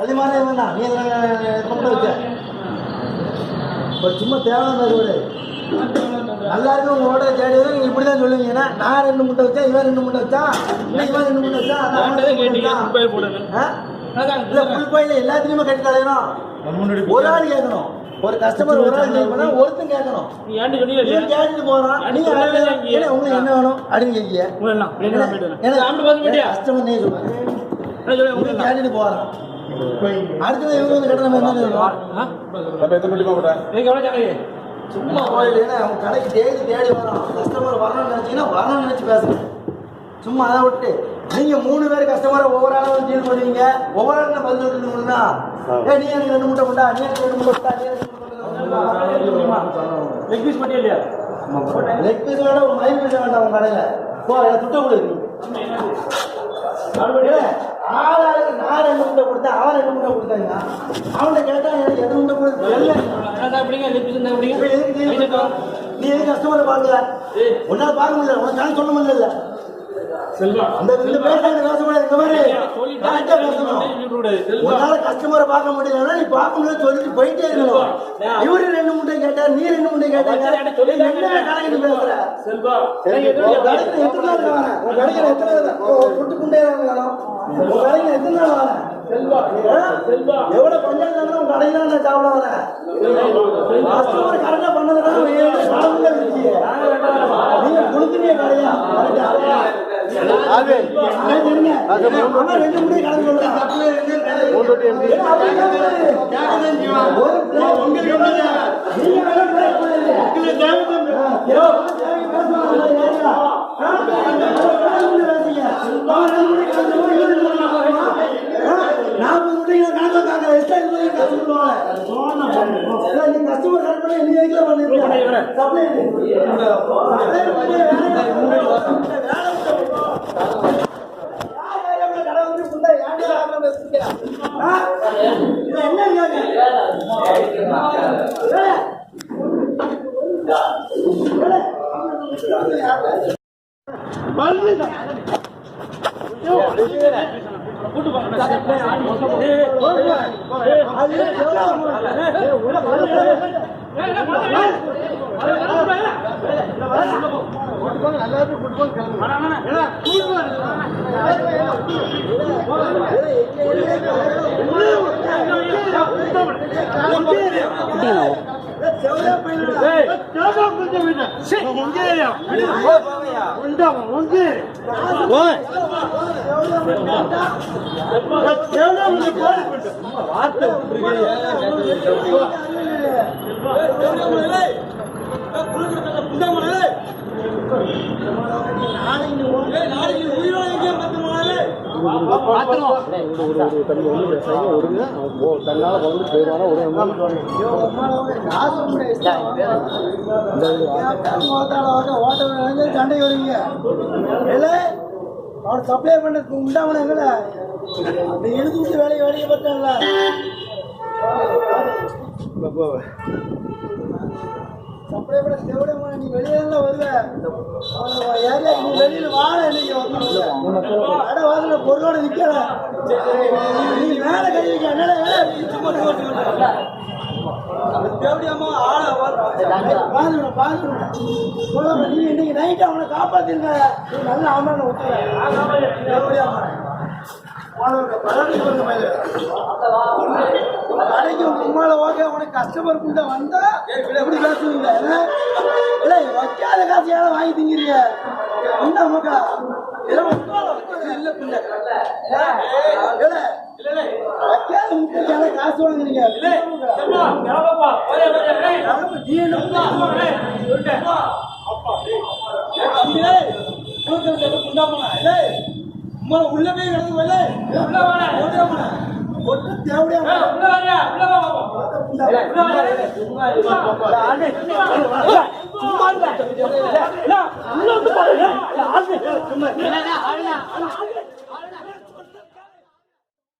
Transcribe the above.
அது மாதிரி வேணாம். நீ வச்ச? இப்போ சும்மா தேவையான ரோடு நல்லா இருக்கு உங்க ஓட தேடி வரும். நீங்க இப்படி தான் சொல்லுவீங்கன்னா நான் ரெண்டு முட்டை வச்சா இவன் ரெண்டு முட்டை வச்சா இவன் ரெண்டு முட்டை வச்சா? இல்ல புல் பையில எல்லாத்துலயுமே கட்டி கலையணும் ஒரு ஆள் கேட்கணும். ஒரு கஸ்டமர் ஒரு ஆள் கேட்கணும்னா ஒருத்தன் கேட்கணும். நீ ஏன்டி சொன்னீங்க நீ கேட்டுட்டு போறான். நீங்க உங்களுக்கு என்ன வேணும்? அப்படின்னு கேட்கிய? கஸ்டமர் நீ சொல்லுங்க? கேட்டுட்டு போறான். அடுத்தது இவங்க வந்து கட்டணம் என்ன எத்தனை மணிக்கு கேட்கறீங்க? சும்மா போயிட்டு அவங்க கடைக்கு தேடி தேடி வரோம் கஸ்டமர் வரணும்னு நினைச்சீங்கன்னா வரணும்னு நினைச்சு பேசுங்க. சும்மா அதை விட்டு நீங்க மூணு பேர் கஸ்டமரை ஒவ்வொரு ஆளும் டீல் பண்ணுவீங்க? ஒவ்வொரு ஆளும் பதில் சொல்லிட்டுங்களா ஏ நீ எனக்கு ரெண்டு முட்டை முட்டா நீ எனக்கு ரெண்டு முட்டை முட்டா நீ எனக்கு ரெண்டு முட்டை முட்டா லெக் பீஸ் பண்ணியா இல்லையா? லெக் பீஸ் வேண்டாம் ஒரு மைல் பீஸ் வேண்டாம் உங்க கடையில. போ எனக்கு துட்ட கொடு. ஆளாளுக்கு நான் ரெண்டு முட்டை கொடுத்தேன் அவன் ரெண்டு முட்டை கொடுத்தாங்க அவன்கிட்ட கேட்டா எனக்கு எது முட்டை கொடுத்து என்ன என்ன நீ எதுக்கு கஸ்டமரை பார்க்கல? உன்னால பார்க்க முடியல. உனக்கு நான் சொல்ல முடியல. அந்த இந்த பேசுறது பேசக்கூடாது இந்த மாதிரி. பேசணும். உன்னால கஸ்டமரை பார்க்க முடியலன்னா நீ பார்க்க முடியல சொல்லிட்டு போயிட்டே இருக்கணும். இவரு ரெண்டு முட்டை கேட்டார் நீ ரெண்டு முட்டை கேட்டாங்க சொல்லி என்ன கணக்கு பேசுற? செல்வா. எத்தனை நாள் வரேன் உன் கடைக்கு எத்தனை குட்டு குண்டே வேணும் உன் கடைக்கு எத்தனை நாள் வரேன். எவ்வளவு பஞ்சாயத்து உன் கடையில நான் சாப்பிட வரேன் கஸ்டமர் கரெக்டா இருக்கீங்க நீங்க கொடுக்குறீங்க கடையா? கரெக்டா? கஸ்டமர்? சப்ளை இது. சப்ளை பண்ணி வேலையை வேலை விட்டு யார் யார் எவ்வளவு கடை வந்து புண்டை ஏன்டா ஆகாம வச்சிருக்க? ஆ? இது என்ன இருக்காங்க? ஏலே. சண்டை வருவீங்க அவன் சப்ளை பண்ணதுக்கு உண்டாவன எங்கல நீ எழுதி விட்டு வேலையை வேலையை பார்த்தல சப்ளை பண்ண தேவையான நீ வெளியே தான் வருவ ஏரியா நீ வெளியில வாழ இன்னைக்கு கடை வாசல பொருளோட நிக்கல. நீ மேல கை வைக்க என்னடா நீ சும்மா ஓட்டு தேவடியாமா ஆள பாருங்க நீ இன்னைக்கு நைட் அவனை காப்பாத்திருங்க நீ நல்ல அவனை விட்டுற தேவடியாமா கடைக்கு உமால ஓகே உனக்கு கஸ்டமர் குண்ட வந்தா எப்படி பேசுவீங்க? என்ன? இல்ல வைக்காத காசு ஏன் வாங்கி திங்கிறீங்க. உண்டா மக்கா இல்ல பிள்ளை. வைக்காத முட்டைக்கான காசு வாங்குறீங்க. நீ என்ன உள்ள கிடந்து வெள்ளை ஒட்டு தேவையா